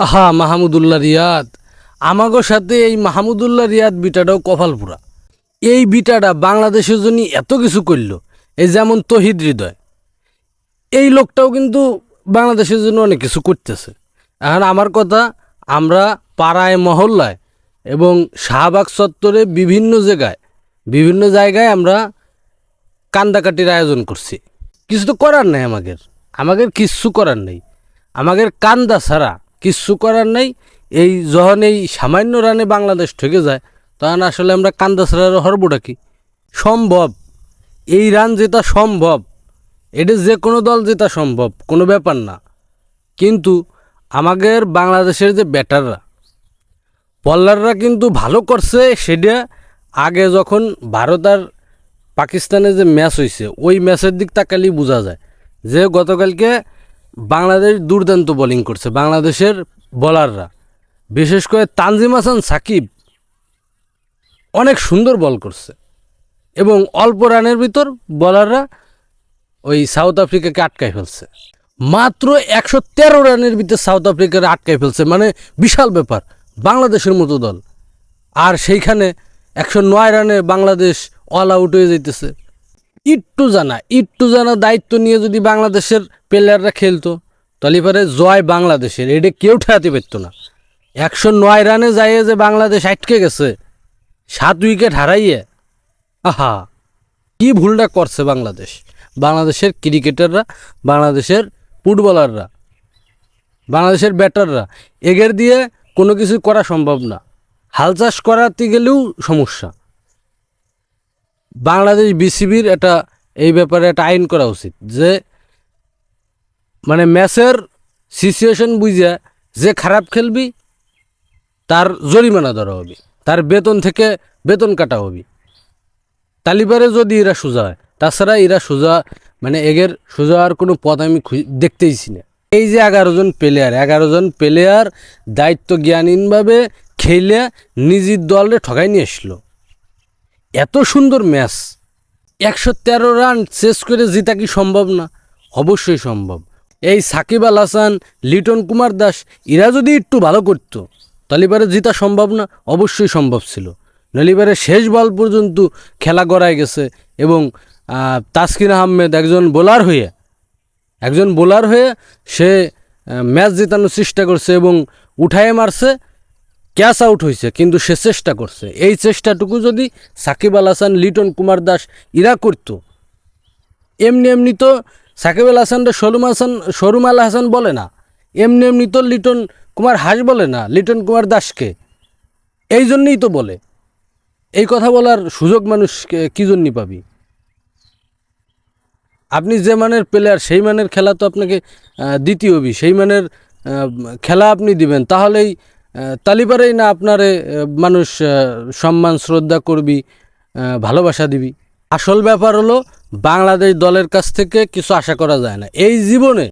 আহা, মাহমুদুল্লাহ রিয়াদ। আমাগো সাথে এই মাহমুদুল্লাহ রিয়াদ বিটাটাও কপালপুরা। এই বিটাটা বাংলাদেশের জন্য এত কিছু করল, এই যেমন তহিদ হৃদয়। এই লোকটাও কিন্তু বাংলাদেশের জন্য অনেক কিছু করতেছে। এখন আমার কথা, আমরা পাড়ায়, মহল্লায় এবং শাহবাগ চত্বরে বিভিন্ন জায়গায় বিভিন্ন জায়গায় আমরা কান্দাকাটির আয়োজন করছি। কিছু তো করার নেই আমাদের। আমাদের কিচ্ছু করার নেই। আমাদের কান্দা ছাড়া কিচ্ছু করার নেই। এই যখন এই সামান্য রানে বাংলাদেশ ঠকে যায়, তখন আসলে আমরা কান্দা ছাড়া হরবটা কি? সম্ভব। এই রান জেতা সম্ভব। এটা যে কোনো দল জেতা সম্ভব, কোনো ব্যাপার না। কিন্তু আমাদের বাংলাদেশের যে ব্যাটাররা, বলাররা কিন্তু ভালো করছে সেটা আগে যখন ভারত আর পাকিস্তানের যে ম্যাচ হয়েছে ওই ম্যাচের দিক তাকালেই বোঝা যায়। যে গতকালকে বাংলাদেশ দুর্দান্ত বোলিং করছে, বাংলাদেশের বলাররা বিশেষ করে তানজিম হাসান, সাকিব, অনেক সুন্দর বল করছে। এবং অল্প রানের ভিতর বলাররা ওই সাউথ আফ্রিকাকে আটকায় ফেলছে। মাত্র একশো তেরো রানের ভিতরে সাউথ আফ্রিকার আটকায় ফেলছে মানে বিশাল ব্যাপার, বাংলাদেশের মতো দল। আর সেইখানে একশো নয় রানে বাংলাদেশ অল আউট হয়ে যাইতেছে। একটু জানা একটু জানা দায়িত্ব নিয়ে যদি বাংলাদেশের প্লেয়াররা খেলতো। তাহলে পরে জয় বাংলাদেশের এটা কেউ ঠেকাতে পারতো না। একশো নয় রানে যাইয়ে যে বাংলাদেশ আটকে গেছে, সাত উইকেট হারাইয়ে, আহা, কি ভুলটা করছে বাংলাদেশ? বাংলাদেশের ক্রিকেটাররা, বাংলাদেশের ফুটবলাররা, বাংলাদেশের ব্যাটাররা, এগের দিয়ে কোনো কিছু করা সম্ভব না। হাল চাষ করাতে গেলেও সমস্যা। বাংলাদেশ বিসিবির এটা এই ব্যাপারে একটা আইন করা উচিত যে মানে ম্যাচের সিচুয়েশন বুঝে যে খারাপ খেলবি, তার জরিমানা ধরা হবে, তার বেতন থেকে বেতন কাটা হবে। তালিবারে যদি এরা সোজা হয়, তাছাড়া এরা সোজা মানে এগের সোজা আর কোনো পথ আমি দেখতেইছি না। এই যে এগারো জন প্লেয়ার এগারো জন প্লেয়ার দায়িত্ব জ্ঞানহীনভাবে খেলে নিজের দলে ঠকাই নিয়ে আসলো। এত সুন্দর ম্যাচ, একশো তেরো রান শেষ করে জিতা কি সম্ভব না? অবশ্যই সম্ভব। এই সাকিব আল হাসান, লিটন কুমার দাস, এরা যদি একটু ভালো করতো, তাহলে এবারে জিতা সম্ভব না, অবশ্যই সম্ভব ছিল। নাহলে এবারে শেষ বল পর্যন্ত খেলা গড়ায় গেছে এবং তাসকিন আহমেদ একজন বোলার হয়ে, একজন বোলার হয়ে সে ম্যাচ জেতানোর চেষ্টা করছে এবং উঠায়ে মারছে, ক্যাচ আউট হয়েছে, কিন্তু সে চেষ্টা করছে। এই চেষ্টাটুকু যদি সাকিব আল হাসান, লিটন কুমার দাস ইরা করতো, এমনি এমনি তো সাকিব আল হাসানটা সরুম হাসান, সরুম আল হাসান বলে না। এমনি এমনি তো লিটন কুমার হাস বলে না, লিটন কুমার দাসকে। এই জন্যই তো বলে। এই কথা বলার সুযোগ মানুষ কী জন্যই পাবি? আপনি যে মানের প্লেয়ার সেই মানের খেলা তো আপনাকে দিতে হবে। সেই মানের খেলা আপনি দিবেন, তাহলেই তালিবারেই না আপনারে মানুষ সম্মান, শ্রদ্ধা করবি ভালোবাসা দিবি। আসল ব্যাপার হলো বাংলাদেশ দলের কাছ থেকে কিছু আশা করা যায় না। এই জীবনে